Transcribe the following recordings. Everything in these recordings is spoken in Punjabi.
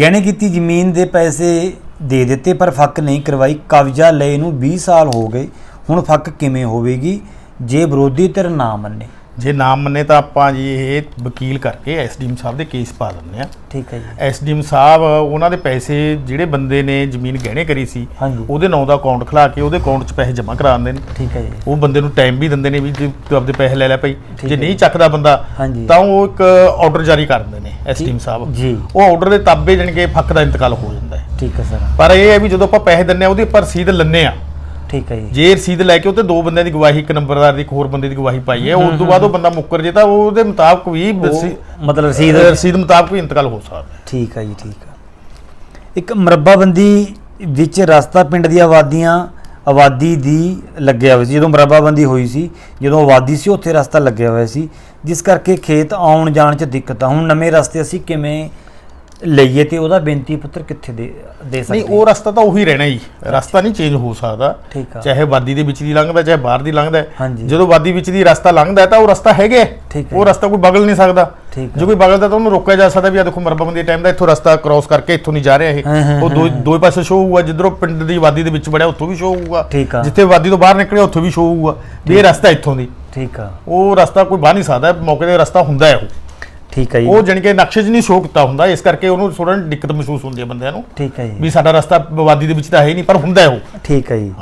ਗਹਿਣੇ ਕੀਤੀ ਜ਼ਮੀਨ ਦੇ ਪੈਸੇ ਦੇ ਦਿੱਤੇ, ਪਰ ਫੱਕ ਨਹੀਂ ਕਰਵਾਈ। ਕਬਜ਼ਾ ਲਏ ਨੂੰ 20 ਸਾਲ ਹੋ ਗਏ। ਹੁਣ ਫੱਕ ਕਿਵੇਂ ਹੋਵੇਗੀ? ਜੇ ਵਿਰੋਧੀ ਧਿਰ ਨਾ ਮੰਨੇ। ਜੇ ਨਾਮ ਮੰਨੇ ਤਾਂ ਆਪਾਂ ਜੀ ਇਹ ਵਕੀਲ ਕਰਕੇ ਐਸਡੀਐਮ ਸਾਹਿਬ ਦੇ ਕੇਸ ਪਾ ਦਿੰਦੇ ਆ ਠੀਕ ਹੈ ਜੀ। ਐਸਡੀਐਮ ਸਾਹਿਬ ਉਹਨਾਂ ਦੇ ਪੈਸੇ ਜਿਹੜੇ ਬੰਦੇ ਨੇ ਜ਼ਮੀਨ ਗਹਿਣੇ ਕਰੀ ਸੀ ਹਾਂਜੀ। ਉਹਦੇ ਨਾਂ ਦਾ ਅਕਾਊਂਟ ਖਲਾ ਕੇ ਉਹਦੇ ਅਕਾਊਂਟ 'ਚ ਪੈਸੇ ਜਮ੍ਹਾਂ ਕਰਾ ਦਿੰਦੇ ਨੇ। ਠੀਕ ਹੈ ਜੀ। ਉਹ ਬੰਦੇ ਨੂੰ ਟਾਈਮ ਵੀ ਦਿੰਦੇ ਨੇ ਵੀ ਜੇ ਤੂੰ ਆਪਦੇ ਪੈਸੇ ਲੈ ਲੈ ਭਾਈ। ਠੀਕ ਜੇ ਹੈ। ਨਹੀਂ ਚੱਕਦਾ ਬੰਦਾ ਹਾਂਜੀ। ਤਾਂ ਉਹ ਇੱਕ ਆਰਡਰ ਜਾਰੀ ਕਰ ਦਿੰਦੇ ਨੇ ਐਸਡੀਐਮ ਸਾਹਿਬ। ਜੀ। ਉਹ ਆਰਡਰ ਦੇ ਤਾਬੇ ਜਾਣੀ ਕਿ ਫੱਕ ਦਾ ਇੰਤਕਾਲ ਹੋ ਜਾਂਦਾ ਹੈ। ਠੀਕ ਹੈ ਸਰ। ਪਰ ਇਹ ਹੈ ਵੀ ਜਦੋਂ ਆਪਾਂ ਪੈਸੇ ਦਿੰਨੇ ਆ ਉਹਦੀ ਆਪਾਂ ਰਸੀਦ ਲੈਂਦੇ ਆ ਠੀਕ ਹੈ ਜੀ। ਜੇ ਰਸੀਦ ਲੈ ਕੇ ਉੱਤੇ ਦੋ ਬੰਦਿਆਂ ਦੀ ਗਵਾਹੀ ਇੱਕ ਨੰਬਰਦਾਰ ਦੀ ਇੱਕ ਹੋਰ ਬੰਦੇ ਦੀ ਗਵਾਹੀ ਪਾਈ ਹੈ ਉਸ ਤੋਂ ਬਾਅਦ ਉਹ ਬੰਦਾ ਮੁੱਕਰ ਜੇ ਤਾਂ ਉਹਦੇ ਮੁਤਾਬਕ ਵੀ ਰਸੀ- ਉਹ ਮਤਲਬ ਰਸੀਦ ਰਸੀਦ ਮੁਤਾਬਕ ਵੀ ਇੰਤਕਾਲ ਹੋ ਸਕਦਾ ਹੈ। ਠੀਕ ਹੈ ਜੀ ਠੀਕ ਹੈ। ਇੱਕ ਮਰੱਬਾਬੰਦੀ ਵਿੱਚ ਰਸਤਾ ਪਿੰਡ ਦੀ ਆਬਾਦੀਆਂ ਆਬਾਦੀ ਦੀ ਲੱਗਿਆ ਹੋਇਆ ਸੀ। ਜਦੋਂ ਮਰੱਬਾਬੰਦੀ ਹੋਈ ਸੀ ਜਦੋਂ ਆਬਾਦੀ ਸੀ ਉੱਥੇ ਰਸਤਾ ਲੱਗਿਆ ਹੋਇਆ ਸੀ। ਜਿਸ ਕਰਕੇ ਖੇਤ ਆਉਣ ਜਾਣ 'ਚ ਦਿੱਕਤ ਆ। ਹੁਣ ਨਵੇਂ ਰਸਤੇ ਅਸੀਂ ਕਿਵੇਂ ਲਈਏ ਤੇ ਉਹਦਾ ਬੇਨਤੀ ਪੱਤਰ ਕਿੱਥੇ ਦੇ ਦੇ ਸਕਦੇ? ਨਹੀਂ ਉਹ ਰਸਤਾ ਤਾਂ ਉਹੀ ਰਹਿਣਾ ਜੀ ਰਸਤਾ ਨਹੀਂ ਚੇਂਜ ਹੋ ਸਕਦਾ। ਚਾਹੇ ਵਾਦੀ ਦੇ ਵਿੱਚ ਦੀ ਲੰਘਦਾ ਚਾਹੇ ਬਾਹਰ ਦੀ ਲੰਘਦਾ। ਜਦੋਂ ਵਾਦੀ ਵਿੱਚ ਦੀ ਰਸਤਾ ਲੰਘਦਾ ਤਾਂ ਉਹ ਰਸਤਾ ਹੈਗਾ। ਉਹ ਰਸਤਾ ਕੋਈ ਬਗਲ ਨਹੀਂ ਸਕਦਾ। ਜੇ ਕੋਈ ਬਗਲਦਾ ਤਾਂ ਉਹਨੂੰ ਰੋਕਿਆ ਜਾ ਸਕਦਾ ਵੀ ਆ ਦੇਖੋ ਮਰਬਬੰਦੀ ਦੇ ਟਾਈਮ ਦਾ ਇੱਥੋਂ ਰਸਤਾ ਕ੍ਰਾਸ ਕਰਕੇ ਇੱਥੋਂ ਨਹੀਂ ਜਾ ਰਿਹਾ ਇਹ। ਉਹ ਦੋ ਦੋਵੇਂ ਪਾਸੇ ਸ਼ੋ ਹੋਊਗਾ ਜਿੱਧਰੋਂ ਪਿੰਡ ਦੀ ਵਾਦੀ ਦੇ ਵਿੱਚ ਵੜਿਆ ਉੱਥੋਂ ਵੀ ਸ਼ੋ ਹੋਊਗਾ। ਜਿੱਥੇ ਵਾਦੀ ਤੋਂ ਬਾਹਰ ਨਿਕਲਿਆ ਉੱਥੋਂ ਵੀ ਸ਼ੋ ਹੋਊਗਾ। ਵੀ ਇਹ ਰਸਤਾ ਇੱਥੋਂ ਦੀ। ਠੀਕ ਆ। ਉਹ ਰਸਤਾ ਕੋਈ ਬਾਹਰ ਨਹੀਂ ਸਕਦਾ ਮੌਕੇ ਤੇ ਰਸਤਾ ਹੁੰਦਾ ਹੈ ਉਹ। ਠੀਕ ਹੈ ਜੀ। ਉਹ ਜਾਣੀ ਕਿ ਨਕਸ਼ੇ 'ਚ ਨਹੀਂ ਸ਼ੋ ਕੀਤਾ ਹੁੰਦਾ ਇਸ ਕਰਕੇ ਉਹਨੂੰ ਥੋੜਾ ਦਿੱਕਤ ਮਹਿਸੂਸ ਹੁੰਦੀ ਹੈ ਬੰਦਿਆਂ ਨੂੰ ਠੀਕ ਹੈ ਜੀ। ਵੀ ਸਾਡਾ ਰਸਤਾ ਵਾਦੀ ਦੇ ਵਿੱਚ ਤਾਂ ਹੈ ਹੀ ਨਹੀਂ ਪਰ ਹੁੰਦਾ ਹੈ ਉਹ। ਠੀਕ ਹੈ ਜੀ।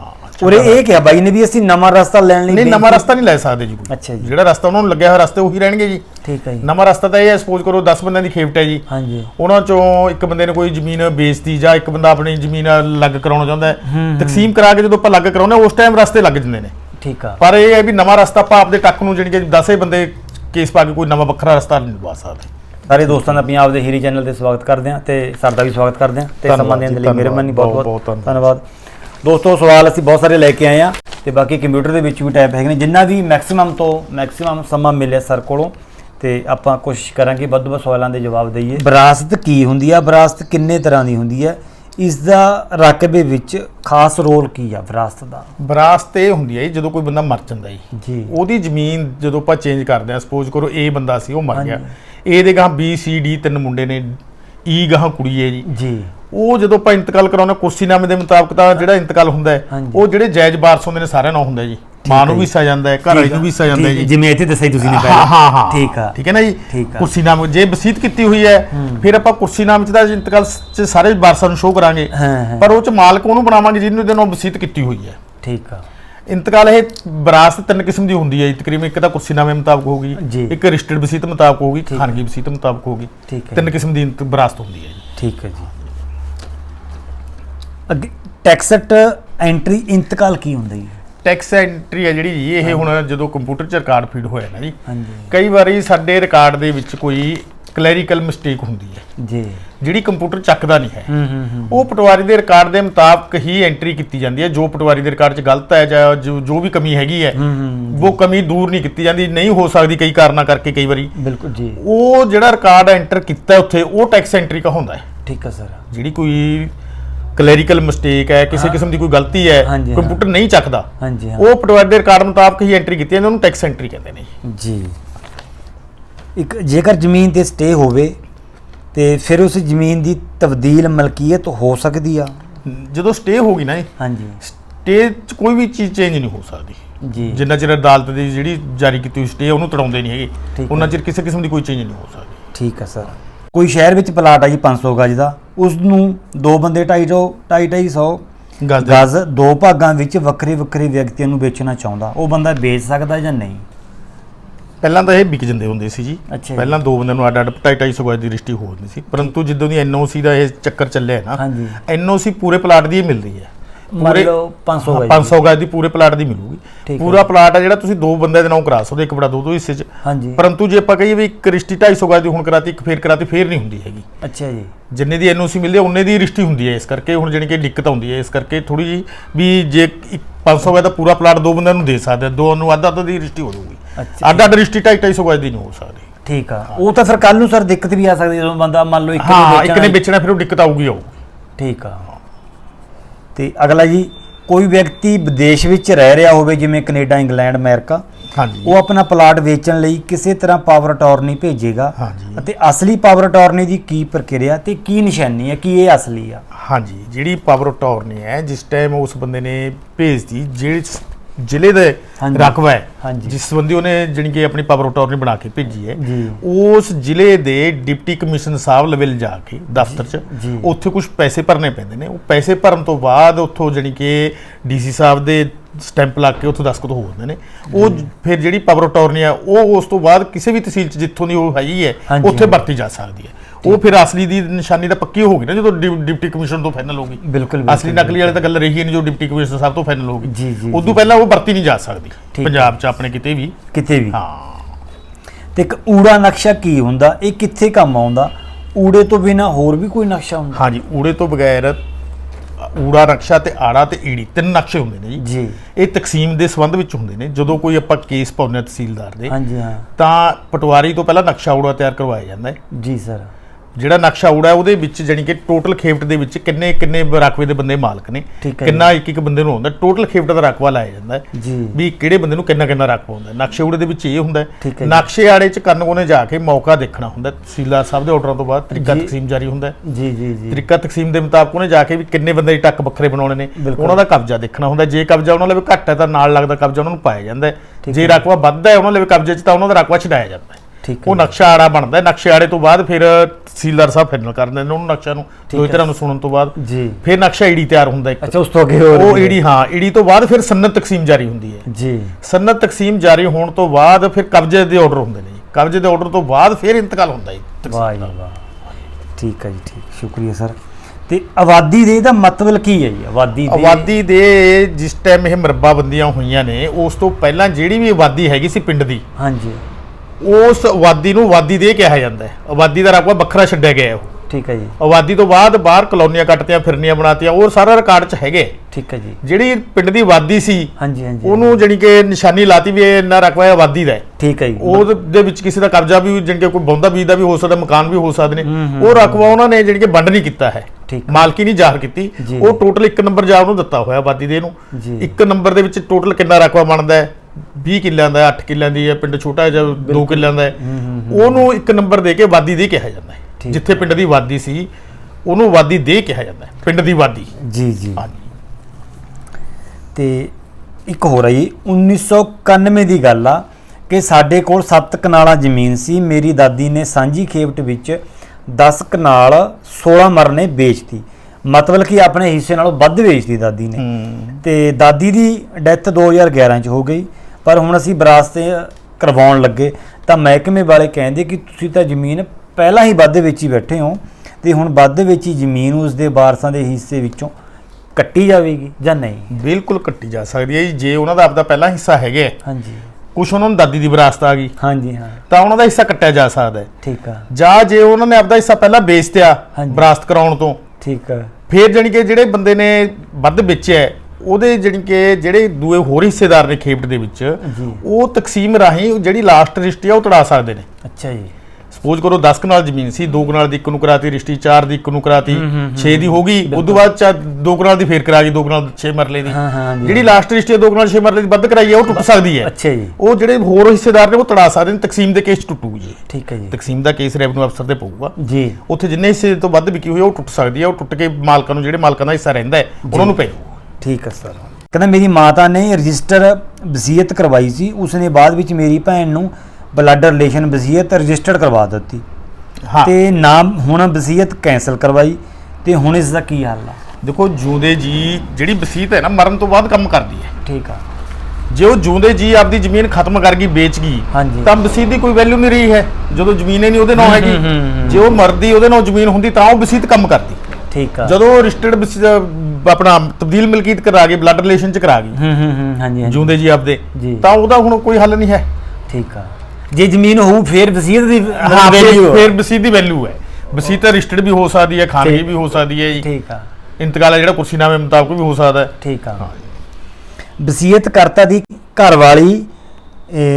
ਉਰੇ ਇਹ ਕਿਹਾ ਬਾਈ ਨੇ ਵੀ ਅਸੀਂ ਨਵਾਂ ਰਸਤਾ ਲੈਣ ਲਈ ਨਹੀਂ ਨਵਾਂ ਰਸਤਾ ਨਹੀਂ ਲੈ ਸਕਦੇ ਜੀ ਕੋਈ। ਅੱਛਾ ਜੀ। ਜਿਹੜਾ ਰਸਤਾ ਉਹਨਾਂ ਨੂੰ ਲੱਗਿਆ ਹੋਇਆ ਰਸਤੇ ਉਹੀ ਰਹਿਣਗੇ ਜੀ। ਠੀਕ ਹੈ ਜੀ। ਨਵਾਂ ਰਸਤਾ ਤਾਂ ਇਹ ਹੈ ਸਪੋਜ਼ ਕਰੋ 10 ਬੰਦਿਆਂ ਦੀ ਖੇਪਟ ਹੈ ਜੀ। ਹਾਂਜੀ। ਉਹਨਾਂ ਚੋਂ ਇੱਕ ਬੰਦੇ ਨੇ ਕੋਈ ਜ਼ਮੀਨ ਵੇਚਤੀ ਜਾਂ ਇੱਕ ਬੰਦਾ ਆਪਣੀ ਜ਼ਮੀਨ ਅਲੱਗ ਕਰਾਉਣਾ ਚਾਹੁੰਦਾ ਹੈ। ਤਕਸੀਮ ਕਰਾ ਕੇ ਜਦੋਂ ਆਪਾਂ ਅਲੱਗ ਕਰਾਉਂਦੇ ਹਾਂ ਉਸ ਟਾਈਮ ਰਸਤੇ ਲੱਗ ਜਾਂਦੇ ਨੇ। ਠੀਕ ਆ। ਪਰ ਇਹ ਹੈ ਵੀ ਨਵਾਂ ਰਸਤਾ ਆਪਾਂ ਆਪਦੇ ਟੱਕ ਨੂੰ ਜਾਣੀ ਕਿ 10 ਬੰਦੇ ਕੇਸ ਪਾ ਕੇ ਕੋਈ ਨਵਾਂ ਵੱਖਰਾ ਰਸਤਾ ਨਹੀਂ ਲਵਾ ਸਕਦੇ। ਸਾਰੇ ਦੋਸਤਾਂ ਦਾ ਪੰਜਾਬ ਦੇ ਹੀਰੀ ਚੈਨਲ ਤੇ ਸਵਾਗਤ ਕਰਦੇ ਹਾਂ ਤੇ ਸਰ ਦਾ ਵੀ ਸਵਾਗਤ ਕਰਦੇ ਹਾਂ ਤੇ ਸਮਾਂ ਦੇਣ ਦੇ ਲਈ ਮਿਹਰਬਾਨੀ ਬਹੁਤ ਬਹੁਤ- ਧੰਨਵਾਦ। ਦੋਸਤੋ ਸਵਾਲ ਅਸੀਂ ਬਹੁਤ ਸਾਰੇ ਲੈ ਕੇ ਆਏ ਆ ਤੇ ਬਾਕੀ ਕੰਪਿਊਟਰ ਦੇ ਵਿੱਚ ਵੀ ਟਾਈਪ ਹੈਗੇ ਨੇ ਜਿੰਨਾ ਵੀ ਮੈਕਸਿਮਮ ਤੋਂ ਮੈਕਸਿਮਮ ਸਮਾਂ ਮਿਲਿਆ ਸਰ ਕੋਲੋਂ ਤੇ ਆਪਾਂ ਕੋਸ਼ਿਸ਼ ਕਰਾਂਗੇ ਵੱਧ ਤੋਂ ਵੱਧ ਸਵਾਲਾਂ ਦੇ ਜਵਾਬ ਦਈਏ। ਵਿਰਾਸਤ ਕੀ ਹੁੰਦੀ ਆ? ਵਿਰਾਸਤ ਕਿੰਨੇ ਤਰ੍ਹਾਂ ਦੀ ਹੁੰਦੀ ਹੈ ਇਸ ਦਾ ਰਕਬੇ ਵਿੱਚ ਖਾਸ ਰੋਲ ਕੀ ਆ ਵਿਰਾਸਤ ਦਾ? ਵਿਰਾਸਤ ਇਹ ਹੁੰਦੀ ਹੈ ਜੀ ਜਦੋਂ ਕੋਈ ਬੰਦਾ ਮਰ ਜਾਂਦਾ ਜੀ। ਜੀ। ਉਹਦੀ ਜ਼ਮੀਨ ਜਦੋਂ ਆਪਾਂ ਚੇਂਜ ਕਰਦੇ ਆ ਸਪੋਜ਼ ਕਰੋ A ਬੰਦਾ ਸੀ ਉਹ ਮਰ ਗਿਆ। A ਦੇ ਗਾਂ B C D ਤਿੰਨ ਮੁੰਡੇ ਨੇ। E ਗਾਂ ਕੁੜੀ ਹੈ ਜੀ। ਜੀ। ਉਹ ਜਦੋਂ ਆਪਾਂ ਇੰਤਕਾਲ ਕਰਾਉਣਾ ਕੁਰਸੀਨਾਮੇ ਦੇ ਮੁਤਾਬਕ ਤਾਂ ਜਿਹੜਾ ਇੰਤਕਾਲ ਹੁੰਦਾ ਹੈ ਹਾਂਜੀ। ਉਹ ਜਿਹੜੇ ਜਾਇਜ਼ ਵਾਰਸ ਹੁੰਦੇ ਨੇ ਸਾਰਿਆਂ ਨਾਲ ਹੁੰਦਾ ਹੈ ਜੀ। ਮਾਂ ਨੂੰ ਵੀ ਹਿੱਸਾ ਜਾਂਦਾ ਹੈ ਘਰ ਵਾਲੀ ਨੂੰ ਵੀ ਹਿੱਸਾ ਜਾਂਦਾ ਹੈ ਜੀ। ਜਿਵੇਂ ਇੱਥੇ ਦੱਸਿਆ ਤੁਸੀਂ ਨੇ ਹਾਂ ਪਹਿਲਾਂ। ਹਾਂ ਹਾਂ। ਠੀਕ ਆ। ਠੀਕ ਹੈ ਨਾ ਜੀ? ਠੀਕ ਆ। ਕੁਰਸੀਨਾਮੇ ਜੇ ਵਸੀਅਤ ਕੀਤੀ ਹੋਈ ਹੈ ਫਿਰ ਆਪਾਂ ਕੁਰਸੀਨਾਮੇ ਚ ਦਾ ਇੰਤਕਾਲ ਚ ਸਾਰੇ ਵਾਰਸਾਂ ਨੂੰ ਸ਼ੋਅ ਕਰਾਂਗੇ। ਹਾਂ ਹਾਂ। ਪਰ ਉਹ ਚ ਮਾਲਕ ਉਹਨੂੰ ਬਣਾਵਾਂਗੇ ਜਿਹਨੂੰ ਦੇ ਨਾਲ ਕੀਤੀ ਹੋਈ ਹੈ। ਠੀਕ ਆ। ਇੰਤਕਾਲ ਇਹ ਵਿਰਾਸਤ ਤਿੰਨ ਕਿਸਮ ਦੀ ਹੁੰਦੀ ਹੈ ਜੀ। ਤਕਰੀਬਨ ਇੱਕ ਤਾਂ ਕੁਰਸੀਨਾਮੇ ਮੁਤਾਬਕ ਹੋਊਗੀ ਜੀ। ਇੱਕ ਰਜਿਸਟਰਡ ਵਸੀਅਤ ਮੁਤਾਬਕ ਹੋਊਗੀ ਇੱਕ ਖਾਨਗੀ ਵਸੀਅਤ ਮੁਤਾਬਕ ਹੋਊਗੀ। ਠੀਕ ਹੈ। ਤਿੰਨ ਕਿਸਮ ਦੀ ਵਿਰਾਸਤ ਹੁੰਦੀ ਹੈ ਜੀ। ਠੀਕ ਹੈ ਜੀ। ਅੱਗੇ ਟੈਕਸਟ ਐਂਟਰੀ ਇੰਤਕਾਲ ਕੀ ਹੁੰਦਾ ਜੀ? ਟੈਕਸ ਐਂਟਰੀ ਹੈ ਜਿਹੜੀ ਜੀ ਇਹ ਹੁਣ ਜਦੋਂ ਕੰਪਿਊਟਰ 'ਚ ਰਿਕਾਰਡ ਫੀਡ ਹੋਇਆ ਨਾ ਜੀ ਹਾਂਜੀ। ਕਈ ਵਾਰੀ ਸਾਡੇ ਰਿਕਾਰਡ ਦੇ ਵਿੱਚ ਕੋਈ ਕਲੈਰੀਕਲ ਮਿਸਟੇਕ ਹੁੰਦੀ ਹੈ। ਜੀ। ਜਿਹੜੀ ਕੰਪਿਊਟਰ ਚੱਕਦਾ ਨਹੀਂ ਹੈ। ਉਹ ਪਟਵਾਰੀ ਦੇ ਰਿਕਾਰਡ ਦੇ ਮੁਤਾਬਕ ਹੀ ਐਂਟਰੀ ਕੀਤੀ ਜਾਂਦੀ ਹੈ। ਜੋ ਪਟਵਾਰੀ ਦੇ ਰਿਕਾਰਡ 'ਚ ਗਲਤ ਹੈ ਜਾਂ ਜੋ ਵੀ ਕਮੀ ਹੈਗੀ ਹੂੰ ਉਹ ਕਮੀ ਦੂਰ ਨਹੀਂ ਕੀਤੀ ਜਾਂਦੀ ਨਹੀਂ ਹੋ ਸਕਦੀ ਕਈ ਕਾਰਨਾਂ ਕਰਕੇ ਕਈ ਵਾਰੀ। ਬਿਲਕੁਲ ਜੀ। ਉਹ ਜਿਹੜਾ ਰਿਕਾਰਡ ਐਂਟਰ ਕੀਤਾ ਉੱਥੇ ਉਹ ਟੈਕਸ ਐਂਟਰੀ ਕਹਾਉਂਦਾ ਹੈ। ਠੀਕ ਹੈ ਸਰ। ਜਿਹੜੀ ਕੋਈ ਕਲੈਰੀਕਲ ਮਿਸਟੇਕ ਹੈ ਕਿਸੇ ਕਿਸਮ ਦੀ ਕੋਈ ਗਲਤੀ ਹੈ ਹਾਂਜੀ, ਹਾਂ। ਕੰਪਿਊਟਰ ਨਹੀਂ ਚੱਕਦਾ। ਹਾਂਜੀ ਹਾਂ। ਉਹ ਪਟਵਾਰੀ ਦੇ ਰਿਕਾਰਡ ਮੁਤਾਬਕ ਹੀ ਐਂਟਰੀ ਕੀਤੀ ਜਾਂਦੀ ਉਹਨੂੰ ਟੈਕਸ ਐਂਟਰੀ ਕਹਿੰਦੇ ਨੇ ਜੀ। ਇੱਕ ਜੇਕਰ ਜ਼ਮੀਨ ਤੇ ਸਟੇ ਹੋਵੇ ਤੇ ਫਿਰ ਉਸ ਜ਼ਮੀਨ ਦੀ ਤਬਦੀਲ ਮਲਕੀਅਤ ਹੋ ਸਕਦੀ ਆ। ਜਦੋਂ ਸਟੇ ਹੋ ਗਈ ਨਾ ਹਾਂਜੀ। ਸਟੇ 'ਚ ਕੋਈ ਵੀ ਚੀਜ਼ ਚੇਂਜ ਨਹੀਂ ਹੋ ਸਕਦੀ। ਜੀ। ਜਿੰਨਾ ਚਿਰ ਅਦਾਲਤ ਦੀ ਜਿਹੜੀ ਜਾਰੀ ਕੀਤੀ ਹੋਈ ਸਟੇ ਉਹਨੂੰ ਤੜਾਉਂਦੇ ਨਹੀਂ ਠੀਕ ਹੈਗੇ ਹੈ। ਉਹਨਾਂ ਚਿਰ ਕਿਸੇ ਕਿਸਮ ਦੀ ਕੋਈ ਚੇਂਜ ਨਹੀਂ ਹੋ ਸਕਦੀ। ਠੀਕ ਹੈ ਸਰ। ਕੋਈ ਸ਼ਹਿਰ ਵਿੱਚ ਪਲਾਟ ਆ ਜੀ 500 ਗਜ ਦਾ। ਉਸ ਨੂੰ ਦੋ ਬੰਦੇ 250 250 ਗੱਲ ਗਜ਼। ਦੋ ਭਾਗਾਂ ਵਿੱਚ ਵੱਖਰੇ ਵੱਖਰੇ ਵਿਅਕਤੀਆਂ ਨੂੰ ਵੇਚਣਾ ਚਾਹੁੰਦਾ। ਉਹ ਬੰਦਾ ਵੇਚ ਸਕਦਾ ਜਾਂ ਨਹੀਂ? ਪਹਿਲਾਂ ਤਾਂ ਇਹ ਵਿਕ ਜਾਂਦੇ ਹੁੰਦੇ ਸੀ ਜੀ। ਪਹਿਲਾਂ ਦੋ ਬੰਦਿਆਂ ਨੂੰ ਅੱਡ ਅੱਡ ਢਾਈ ਢਾਈ ਸੌ ਗਜ ਦੀ ਰਜਿਸਟਰੀ ਹੋ ਜਾਂਦੀ ਸੀ। ਪਰੰਤੂ ਜਿੱਦੋਂ ਦੀ ਐਨਓਸੀ ਦਾ ਇਹ ਚੱਕਰ ਚੱਲਿਆ ਹੈ ਨਾ ਐਨਓਸੀ ਪੂਰੇ ਪਲਾਟ ਦੀ ਹੀ ਮਿਲਦੀ ਹੈ। ਮੰਨ ਲਓ 500 ਗਜ 500 ਗਜ ਦੀ ਪੂਰੇ ਪਲਾਟ ਦੀ ਮਿਲੂਗੀ। ਪੂਰਾ ਪਲਾਟ ਹੈ ਜਿਹੜਾ ਤੁਸੀਂ ਦੋ ਬੰਦਿਆਂ ਦੇ ਨਾਮ ਕਰਾ ਸਕਦੇ ਇੱਕ ਬੜਾ ਦੋ ਦੋ ਹਿੱਸੇ 'ਚ। ਹਾਂਜੀ। ਪਰੰਤੂ ਜੇ ਆਪਾਂ ਕਹੀਏ ਵੀ ਇੱਕ ਰਿਸ਼ਤੀ 250 ਗਜ ਦੀ ਹੁਣ ਕਰਾਤੀ ਇੱਕ ਫੇਰ ਕਰਾਤੀ ਫੇਰ ਨਹੀਂ ਹੁੰਦੀ ਹੈਗੀ। ਅੱਛਾ ਜੀ। ਜਿੰਨੇ ਦੀ ਐਨਓਸੀ ਮਿਲਦੀ ਹੈ ਉਨੇ ਦੀ ਰਿਸ਼ਤੀ ਹੁੰਦੀ ਹੈ ਇਸ ਕਰਕੇ। ਹੁਣ ਜਾਣੀ ਕਿ ਦਿੱਕਤ ਆਉਂਦੀ ਹੈ ਇਸ ਕਰਕੇ ਥੋੜੀ ਜੀ ਵੀ ਜੇ ਇੱਕ 500 ਗਜ ਦਾ ਪੂਰਾ ਪਲਾਟ ਦੋ ਬੰਦਿਆਂ ਨੂੰ ਦੇ ਸਕਦੇ ਆ, ਦੋ ਨੂੰ ਅੱਧ ਅੱਧ ਦੀ ਰਿਸ਼ਤੀ ਹੋ ਜਾਊਗੀ। ਅੱਛਾ। ਅੱਡ ਅੱਡ ਰਿਸ਼ਤੀ 250 ਗਜ ਦੀ ਨਹੀਂ ਹੋ ਸਕਦੀ। ਠੀਕ ਆ। ਉਹ ਤਾਂ ਫਿਰ ਕੱਲ ਨੂੰ ਸਰ ਦਿੱਕਤ ਵੀ ਆ ਸਕਦੀ ਜਦੋਂ ਬੰਦਾ ਮੰਨ ਲਓ ਇੱਕ ਨੂੰ ਹਾਂ ਇੱਕ ਵੇਚਣਾ ਨੇ ਵੇਚਣਾ ਫਿਰ ਉਹ ਦਿੱਕਤ ਆਊਗੀ ਆਊ ਠੀਕ ਆ। ਤੇ ਅਗਲਾ ਜੀ ਕੋਈ ਵਿਅਕਤੀ ਵਿਦੇਸ਼ ਵਿੱਚ ਰਹਿ ਰਿਹਾ ਹੋਵੇ ਜਿਵੇਂ ਕੈਨੇਡਾ ਇੰਗਲੈਂਡ ਅਮਰੀਕਾ ਹਾਂਜੀ। ਉਹ ਆਪਣਾ ਪਲਾਟ ਵੇਚਣ ਲਈ ਕਿਸੇ ਤਰ੍ਹਾਂ ਪਾਵਰ ਅਟਾਰਨੀ ਭੇਜੇਗਾ। ਹਾਂਜੀ। ਅਤੇ ਅਸਲੀ ਪਾਵਰ ਅਟਾਰਨੀ ਦੀ ਕੀ ਪ੍ਰਕਿਰਿਆ ਤੇ ਕੀ ਨਿਸ਼ਾਨੀ ਹੈ ਕਿ ਇਹ ਅਸਲੀ ਆ? ਹਾਂਜੀ। ਜਿਹੜੀ ਪਾਵਰ ਅਟਾਰਨੀ ਹੈ ਜਿਸ ਟਾਈਮ ਉਸ ਬੰਦੇ ਨੇ ਭੇਜਦੀ ਜਿਹੜੇ ਜ਼ਿਲ੍ਹੇ ਦੇ। ਰਕਬਾ ਹੈ। ਜਿਸ ਸੰਬੰਧੀ ਉਹਨੇ ਜਾਣੀ ਕਿ ਆਪਣੀ ਪਾਵਰ ਅਟਾਰਨੀ ਬਣਾ ਕੇ ਭੇਜੀ ਹੈ। ਉਸ ਜ਼ਿਲ੍ਹੇ ਦੇ ਡਿਪਟੀ ਕਮਿਸ਼ਨ ਸਾਹਿਬ ਲੈਵਲ ਜਾ ਕੇ ਦਫ਼ਤਰ 'ਚ। ਉੱਥੇ ਕੁਝ ਪੈਸੇ ਭਰਨੇ ਪੈਂਦੇ ਨੇ ਉਹ ਪੈਸੇ ਭਰਨ ਤੋਂ ਬਾਅਦ ਉੱਥੋਂ ਜਾਣੀ ਕਿ ਡੀਸੀ ਸਾਹਿਬ ਦੇ ਸਟੈਂਪ ਲਾ ਕੇ ਉੱਥੋਂ ਦਸਤਖਤ ਹੋ ਜਾਂਦੇ ਨੇ ਉਹ ਫਿਰ ਜਿਹੜੀ ਪਾਵਰ ਅਟਾਰਨੀ ਆ ਉਹ ਉਸ ਤੋਂ ਬਾਅਦ ਕਿਸੇ ਵੀ ਤਹਿਸੀਲ 'ਚ ਜਿੱਥੋਂ ਦੀ ਉਹ ਹੈਗੀ ਹੈ ਉੱਥੇ। ਵਰਤੀ ਜਾ ਸਕਦੀ ਹੈ ਉਹ ਫਿਰ ਅਸਲੀ ਦੀ ਨਿਸ਼ਾਨੀ ਤਾਂ ਪੱਕੀ ਹੋਗੀ ਨਾ ਜਦੋਂ ਡਿਪਟੀ ਕਮਿਸ਼ਨ ਤੋਂ ਫਾਈਨਲ ਹੋਗੀ ਬਿਲਕੁਲ, ਅਸਲੀ ਨਕਲੀ ਵਾਲੇ ਤਾਂ ਗੱਲ ਰਹੀ ਨਹੀਂ ਜੋ ਡਿਪਟੀ ਕਮਿਸ਼ਨਰ ਸਾਹਿਬ ਤੋਂ ਫਾਈਨਲ ਹੋਗੀ ਜੀ, ਜੀ, ਉਦੋਂ। ਪਹਿਲਾਂ ਉਹ ਵਰਤੀ ਨਹੀਂ ਜਾ ਸਕਦੀ। ਪੰਜਾਬ 'ਚ ਆਪਣੇ ਕਿਤੇ ਵੀ। ਕਿਤੇ ਵੀ। ਹਾਂ। ਤੇ ਇੱਕ ਊੜਾ ਨਕਸ਼ਾ ਕੀ ਹੁੰਦਾ? ਇਹ ਕਿੱਥੇ ਕੰਮ ਆਉਂਦਾ? ਊੜੇ ਤੋਂ ਬਿਨਾ ਹੋਰ ਵੀ ਕੋਈ ਨਕਸ਼ਾ ਹੁੰਦਾ? ਹਾਂਜੀ ਊੜੇ ਤੋਂ ਬਗੈਰ ਊੜਾ ਨਕਸ਼ਾ ਤੇ ਆੜਾ ਤੇ ਈੜੀ ਤਿੰਨ ਨਕਸ਼ੇ ਹੁੰਦੇ ਨੇ ਜੀ। ਜੀ। ਇਹ ਤਕਸੀਮ ਦੇ ਸੰਬੰਧ ਵਿੱਚ ਹੁੰਦੇ ਨੇ। ਜਦੋਂ ਕੋਈ ਆਪਾਂ ਕੇਸ ਪਾਉਂਦੇ ਹਾਂ ਤਹਿਸੀਲਦਾਰ ਦੇ ਹਾਂਜੀ ਹਾਂ। ਤਾਂ ਪਟਵਾਰੀ ਤੋਂ ਪਹਿਲਾਂ ਨਕਸ਼ਾ ਊੜਾ ਤਿਆਰ ਕਰਵਾਇਆ ਜਾਂਦਾ ਹੈ। ਜੀ ਸਰ। ਜਿਹੜਾ ਨਕਸ਼ਾ ਹੈ, ਉਹਦੇ ਵਿੱਚ ਜਾਣੀ ਕਿ ਟੋਟਲ ਖੇਪਟ ਦੇ ਵਿੱਚ ਕਿੰਨੇ ਕਿੰਨੇ ਰਕਬੇ ਦੇ ਬੰਦੇ ਮਾਲਕ ਨੇ ਕਿੰਨਾ ਇੱਕ ਇੱਕ ਬੰਦੇ ਨੂੰ ਹੁੰਦਾ ਟੋਟਲ ਖੇਪਟ ਦਾ ਰਕਬਾ ਲਾਇਆ ਜਾਂਦਾ ਹੈ ਵੀ ਕਿਹੜੇ ਬੰਦੇ ਨੂੰ ਕਿੰਨਾ ਕਿੰਨਾ ਰਕਬਾ ਹੁੰਦਾ। ਨਕਸ਼ੇ ਊੜੇ ਦੇ ਵਿੱਚ ਇਹ ਹੁੰਦਾ। ਨਕਸ਼ੇ ਆੜੇ ਚ ਕੰਨਗੋ ਨੇ ਜਾ ਕੇ ਮੌਕਾ ਦੇਖਣਾ ਹੁੰਦਾ। ਤਹਿਸੀਲਦਾਰ ਸਾਹਿਬ ਦੇ ਆਰਡਰਾਂ ਤੋਂ ਬਾਅਦ ਤਰੀਕਾ। ਤਕਸੀਮ ਜਾਰੀ ਹੁੰਦਾ। ਜੀ ਜੀ ਜੀ ਤਰੀਕਾ ਤਕਸੀਮ ਦੇ ਮੁਤਾਬਕ ਉਹਨੇ ਜਾ ਕੇ ਵੀ ਕਿੰਨੇ ਬੰਦੇ ਟੱਕ ਵੱਖਰੇ ਬਣਾਉਣੇ ਨੇ। ਉਹਨਾਂ ਦਾ ਕਬਜ਼ਾ ਦੇਖਣਾ ਹੁੰਦਾ ਜੇ ਕਬਜ਼ਾ ਉਹਨਾਂ ਲਈ ਘੱਟ ਹੈ ਤਾਂ ਨਾਲ ਲੱਗਦਾ ਕਬਜ਼ਾ ਉਹਨਾਂ ਨੂੰ ਪਾਇਆ ਜਾਂਦਾ ਜੇ। ਰਕਬਾ ਵੱਧਦਾ ਹੈ ਉਹਨਾਂ ਲਈ ਕਬਜ਼ੇ 'ਚ ਤਾਂ ਉਹਨਾਂ ਦਾ ਰਕਬਾ ਛਡਾਇਆ ਜਾਂਦਾ ਠੀਕ ਉਹ ਨਕਸ਼ਾ ਆੜਾ ਬਣਦਾ ਨਕਸ਼ੇ ਆੜੇ ਤੋਂ ਬਾਅਦ ਫਿਰ ਤਹਿਸੀਲਦਾਰ ਸਾਹਿਬ ਫਾਈਨਲ ਕਰ ਦਿੰਦੇ ਨੇ ਉਹਨੂੰ ਨਕਸ਼ਾ ਨੂੰ। ਤਰ੍ਹਾਂ ਨੂੰ ਸੁਣਨ ਤੋਂ ਬਾਅਦ। ਜੀ। ਫਿਰ ਨਕਸ਼ਾ ਈੜੀ ਤਿਆਰ ਹੁੰਦਾ ਇੱਕ। ਅੱਛਾ ਉਸ ਤੋਂ ਅੱਗੇ ਹੋਰ ਉਹ ਵੀ ਹੈ। ਈੜੀ ਹਾਂ ਈੜੀ ਤੋਂ ਬਾਅਦ ਫਿਰ ਸੰਨਤ ਤਕਸੀਮ ਜਾਰੀ ਹੁੰਦੀ ਹੈ। ਜੀ। ਸੰਨਤ ਤਕਸੀਮ ਜਾਰੀ ਹੋਣ ਤੋਂ ਬਾਅਦ ਫਿਰ ਕਬਜ਼ੇ ਦੇ ਆਰਡਰ ਹੁੰਦੇ ਨੇ ਕਬਜ਼ੇ ਦੇ ਆਰਡਰ ਤੋਂ ਬਾਅਦ ਫਿਰ ਇੰਤਕਾਲ ਹੁੰਦਾ ਹੈ ਵਾਹ ਜੀ ਦਾ। ਵਾਹ। ਠੀਕ ਹੈ ਜੀ ਠੀਕ। ਸ਼ੁਕਰੀਆ ਸਰ। ਤੇ ਆਬਾਦੀ ਦੇ ਇਹਦਾ ਮਤਲਬ ਕੀ ਹੈ ਜੀ? ਆਬਾਦੀ ਦੇ ਆਬਾਦੀ ਦੇ ਜਿਸ ਟਾਈਮ ਇਹ ਮਰੱਬਾਬੰਦੀਆਂ ਹੋਈਆਂ ਨੇ ਉਸ ਤੋਂ ਪਹਿਲਾਂ ਜਿਹੜੀ ਵੀ ਆਬਾਦੀ ਹੈਗੀ ਸੀ ਪਿੰਡ ਦੀ ਹਾਂਜੀ। ਉਸ ਆਬਾਦੀ ਨੂੰ ਆਬਾਦੀ ਦੇ ਕਿਹਾ ਜਾਂਦਾ ਹੈ। ਆਬਾਦੀ ਦਾ ਰਕਬਾ ਵੱਖਰਾ ਛੱਡਿਆ ਗਿਆ ਹੈ ਉਹ। ਠੀਕ ਹੈ ਜੀ। ਆਬਾਦੀ ਤੋਂ ਬਾਅਦ ਬਾਹਰ ਕਲੋਨੀਆਂ ਕੱਟਤੀਆਂ ਫਿਰਨੀਆਂ ਬਣਾਤੀਆਂ ਉਹ ਸਾਰਾ ਰਿਕਾਰਡ 'ਚ ਹੈਗੇ। ਠੀਕ ਹੈ ਜੀ। ਜਿਹੜੀ ਪਿੰਡ ਦੀ ਆਬਾਦੀ ਸੀ ਹਾਂਜੀ ਹਾਂਜੀ ਉਹਨੂੰ ਜਾਣੀ ਕਿ ਨਿਸ਼ਾਨੀ ਲਾਤੀ ਵੀ ਇਹ ਇੰਨਾ ਰਕਬਾ ਹੈ ਆਬਾਦੀ ਦਾ ਹੈ। ਠੀਕ ਹੈ ਜੀ। ਉਹਦੇ ਵਿੱਚ ਕਿਸੇ ਦਾ ਕਬਜ਼ਾ ਵੀ ਜਾਣੀ ਕਿ ਕੋਈ ਬੌਂਦਾ ਬੀਜ ਦਾ ਵੀ ਹੋ ਸਕਦਾ ਮਕਾਨ ਵੀ ਹੋ ਸਕਦੇ ਨੇ। ਉਹ ਰਕਬਾ ਉਹਨਾਂ ਨੇ ਜਾਣੀ ਕਿ ਵੰਡ ਨਹੀਂ ਕੀਤਾ ਹੈ। ਮਾਲਕੀ ਨਹੀਂ ਜ਼ਾਹਰ ਕੀਤੀ। ਉਹ ਟੋਟਲ ਇੱਕ ਨੰਬਰ ਜਾ ਉਹਨੂੰ ਦਿੱਤਾ ਹੋਇਆ ਆਬਾਦੀ ਦੇ ਨੂੰ। ਜੀ। ਇੱਕ ਨੰਬਰ ਦੇ ਵਿੱਚ ਟੋਟਲ ਕਿੰਨਾ ਰਕਬਾ ਬਣਦਾ ਹੈ? 20 ਕਿੱਲਿਆਂ ਦਾ 8 ਕਿੱਲਿਆਂ ਦੀ ਹੈ ਪਿੰਡ ਛੋਟਾ ਹੈ ਜਾਂ 2 ਕਿੱਲਿਆਂ ਦਾ ਹੈ। ਉਹਨੂੰ ਇੱਕ ਨੰਬਰ ਦੇ ਕੇ ਆਬਾਦੀ ਦੇ ਕਿਹਾ ਜਾਂਦਾ ਹੈ। ਜਿੱਥੇ ਪਿੰਡ ਦੀ ਆਬਾਦੀ ਸੀ ਉਹਨੂੰ ਆਬਾਦੀ ਦੇ ਕਿਹਾ ਜਾਂਦਾ ਹੈ। ਪਿੰਡ ਦੀ ਆਬਾਦੀ ਜੀ ਜੀ। ਤੇ ਇੱਕ ਹੋਰ ਹੈ ਜੀ 1991 ਦੀ ਗੱਲ ਆ ਕਿ ਸਾਡੇ ਕੋਲ 7 ਕਨਾਲਾਂ ਜ਼ਮੀਨ ਸੀ। ਮੇਰੀ ਦਾਦੀ ਨੇ ਸਾਂਝੀ ਖੇਪਟ ਵਿੱਚ 10 ਕਨਾਲ 16 ਮਰਨੇ ਵੇਚਤੀ। ਮਤਲਬ ਕਿ ਆਪਣੇ ਹਿੱਸੇ ਨਾਲੋਂ ਵੱਧ ਵੇਚਤੀ ਦਾਦੀ ਨੇ। ਤੇ ਦਾਦੀ ਦੀ ਡੈਥ 2011 ਚ ਹੋ ਗਈ। ਪਰ ਹੁਣ ਅਸੀਂ ਵਿਰਾਸਤ ਕਰਵਾਉਣ ਲੱਗੇ ਤਾਂ ਮਹਿਕਮੇ ਵਾਲੇ ਕਹਿੰਦੇ ਕਿ ਤੁਸੀਂ ਤਾਂ ਜ਼ਮੀਨ ਪਹਿਲਾਂ ਹੀ ਵੱਧ ਵੇਚੀ ਬੈਠੇ ਹੋ ਤੇ ਹੁਣ ਵੱਧ ਵੇਚੀ ਜ਼ਮੀਨ ਉਸ ਦੇ ਵਾਰਸਾਂ ਦੇ ਹਿੱਸੇ ਵਿੱਚੋਂ ਕੱਟੀ ਜਾਵੇਗੀ ਜਾਂ ਨਹੀਂ? ਬਿਲਕੁਲ ਕੱਟੀ ਜਾ ਸਕਦੀ ਹੈ ਜੀ ਜੇ ਉਹਨਾਂ ਦਾ ਆਪਦਾ ਪਹਿਲਾ ਹਿੱਸਾ ਹੈਗਾ ਹਾਂਜੀ। ਕੁਝ ਉਹਨਾਂ ਨੂੰ ਦਾਦੀ ਦੀ ਵਿਰਾਸਤ ਆ ਗਈ। ਹਾਂਜੀ ਹਾਂ। ਤਾਂ ਉਹਨਾਂ ਦਾ ਹਿੱਸਾ ਕੱਟਿਆ ਜਾ ਸਕਦਾ ਹੈ। ਠੀਕ ਆ। ਜਾਂ ਜੇ ਉਹਨਾਂ ਨੇ ਆਪਦਾ ਹਿੱਸਾ ਪਹਿਲਾਂ ਵੇਚਤਿਆ ਹਾਂਜੀ। ਵਿਰਾਸਤ ਕਰਾਉਣ ਤੋਂ ਠੀਕ ਆ। ਫਿਰ ਜਾਣੀ ਕਿ ਜਿਹੜੇ ਬੰਦੇ ਨੇ ਵੱਧ ਵੇਚਿਆ ਹੈ, ਉਹਦੇ ਜਾਣੀ ਕਿ ਜਿਹੜੇ ਦੂਏ ਹੋਰ ਹਿੱਸੇਦਾਰ ਨੇ ਖੇਪਟ ਦੇ ਵਿੱਚ। ਉਹ ਤਕਸੀਮ ਰਾਹੀਂ ਜਿਹੜੀ ਲਾਸਟ ਰਜਿਸਟਰੀ ਆ ਉਹ ਤੜਾ ਸਕਦੇ ਨੇ। ਅੱਛਾ ਜੀ। ਸਪੋਜ਼ ਕਰੋ 10 ਕਨਾਲ ਜ਼ਮੀਨ ਸੀ 2 ਕਨਾਲ ਦੀ ਇੱਕ ਨੂੰ ਕਰਾਤੀ ਰਜਿਸਟਰੀ 4 ਦੀ ਇੱਕ ਨੂੰ ਕਰਾਤੀ 6 ਦੀ ਹੋ ਗਈ ਉਸ ਤੋਂ ਬਾਅਦ 2 ਕਨਾਲ ਦੀ ਫੇਰ ਕਰਾ ਗਈ 2 ਕਨਾਲ 6 ਮਰਲੇ ਦੀ। ਜਿਹੜੀ ਲਾਸਟ ਰਜਿਸਟਰੀ 2 ਕਨਾਲ 6 ਮਰਲੇ ਦੀ ਵੱਧ ਕਰਾਈ ਹੈ ਉਹ ਟੁੱਟ ਸਕਦੀ ਹੈ। ਅੱਛਾ ਜੀ। ਉਹ ਜਿਹੜੇ ਹੋਰ ਹਿੱਸੇਦਾਰ ਨੇ ਉਹ ਤੜਾ ਸਕਦੇ ਨੇ ਤਕਸੀਮ ਦੇ ਕੇਸ 'ਚ ਟੁੱਟੂਗੀ ਜੀ। ਠੀਕ ਹੈ ਜੀ। ਤਕਸੀਮ ਦਾ ਕੇਸ ਰੈਵਨਿਊ ਅਫਸਰ ਤੇ ਪਊਗਾ। ਜੀ। ਉੱਥੇ ਜਿੰਨੇ ਹਿੱਸੇ ਤੋਂ ਵੱਧ ਵਿਕੀ ਹੋਈ ਉਹ ਟੁੱਟ ਸਕਦੀ ਹੈ ਉਹ ਟੁੱਟ ਕੇ ਮਾਲਕਾਂ ਨੂੰ ਜਿਹੜੇ ਮਾਲਕਾਂ ਦਾ ਹਿੱਸਾ ਰਹਿੰਦਾ ਹੈ ਉਹਨਾਂ ਨੂੰ ਪੈ ਜਾਊਗਾ ਠੀਕ ਹੈ ਸਰ। ਕਹਿੰਦਾ ਮੇਰੀ ਮਾਤਾ ਨੇ ਰਜਿਸਟਰ ਵਸੀਅਤ ਕਰਵਾਈ ਸੀ। ਉਸਨੇ ਬਾਅਦ ਵਿੱਚ ਮੇਰੀ ਭੈਣ ਨੂੰ ਬਲੱਡ ਰਿਲੇਸ਼ਨ ਵਸੀਅਤ ਰਜਿਸਟਰਡ ਕਰਵਾ ਦਿੱਤੀ। ਹਾਂ। ਤੇ ਨਾਮ ਹੁਣ ਵਸੀਅਤ ਕੈਨਸਲ ਕਰਵਾਈ ਤੇ ਹੁਣ ਇਸ ਦਾ ਕੀ ਹੱਲ ਆ? ਦੇਖੋ ਜਿਉਂਦੇ ਜੀ ਜਿਹੜੀ ਵਸੀਅਤ ਹੈ ਨਾ ਮਰਨ ਤੋਂ ਬਾਅਦ ਕੰਮ ਕਰਦੀ ਹੈ। ਠੀਕ ਆ। ਜੇ ਉਹ ਜਿਉਂਦੇ ਜੀ ਆਪਦੀ ਜ਼ਮੀਨ ਖਤਮ ਕਰ ਗਈ ਵੇਚ ਗਈ ਹਾਂਜੀ। ਤਾਂ ਵਸੀਅਤ ਦੀ ਕੋਈ ਵੈਲਿਊ ਨਹੀਂ ਰਹੀ ਹੈ। ਜਦੋਂ ਜ਼ਮੀਨ ਹੀ ਨਹੀਂ ਉਹਦੇ ਨਾਂ ਹੂੰ, ਹੈਗੀ। ਜੇ ਉਹ ਮਰਦੀ ਉਹਦੇ ਨਾਂ ਜ਼ਮੀਨ ਹੁੰਦੀ ਤਾਂ ਉਹ ਵਸੀਅਤ ਕੰਮ ਕਰਦੀ। ਠੀਕ ਆ। ਜਦੋਂ ਰਜਿਸਟਰਡ ਆਪਣਾ ਤਬਦੀਲ ਮਲਕੀਤ ਕਰਾ ਗਈ ਬਲੱਡ ਰਿਲੇਸ਼ਨ ਚ ਕਰਾ ਗਈ। ਹੂੰ ਹੂੰ ਹੂੰ ਹਾਂਜੀ ਹਾਂਜੀ। ਜਿਉਂਦੇ ਜੀ ਆਪਦੇ। ਜੀ। ਤਾਂ ਉਹਦਾ ਹੁਣ ਕੋਈ ਹੱਲ ਨਹੀਂ ਹੈ। ਠੀਕ ਆ। ਜੇ ਜ਼ਮੀਨ ਹੋਊ ਫੇਰ ਵਸੀਅਤ ਦੀ ਹਾਂ value ਆ। ਫਿਰ ਵਸੀਅਤ ਦੀ ਵੈਲਿਊ ਹੈ। ਵਸੀਅਤ ਰਜਿਸਟਰਡ ਵੀ ਹੋ ਸਕਦੀ ਹੈ ਖਾਨਗੀ ਠੀਕ। ਵੀ ਹੋ ਸਕਦੀ ਹੈ ਜੀ। ਠੀਕ ਆ। ਇੰਤਕਾਲ ਹੈ ਜਿਹੜਾ ਕੁਰਸੀਨਾਮੇ ਮੁਤਾਬਕ ਵੀ ਹੋ ਸਕਦਾ ਹੈ। ਠੀਕ ਆ। ਵਸੀਅਤ ਕਰਤਾ ਦੀ ਘਰ ਵਾਲੀ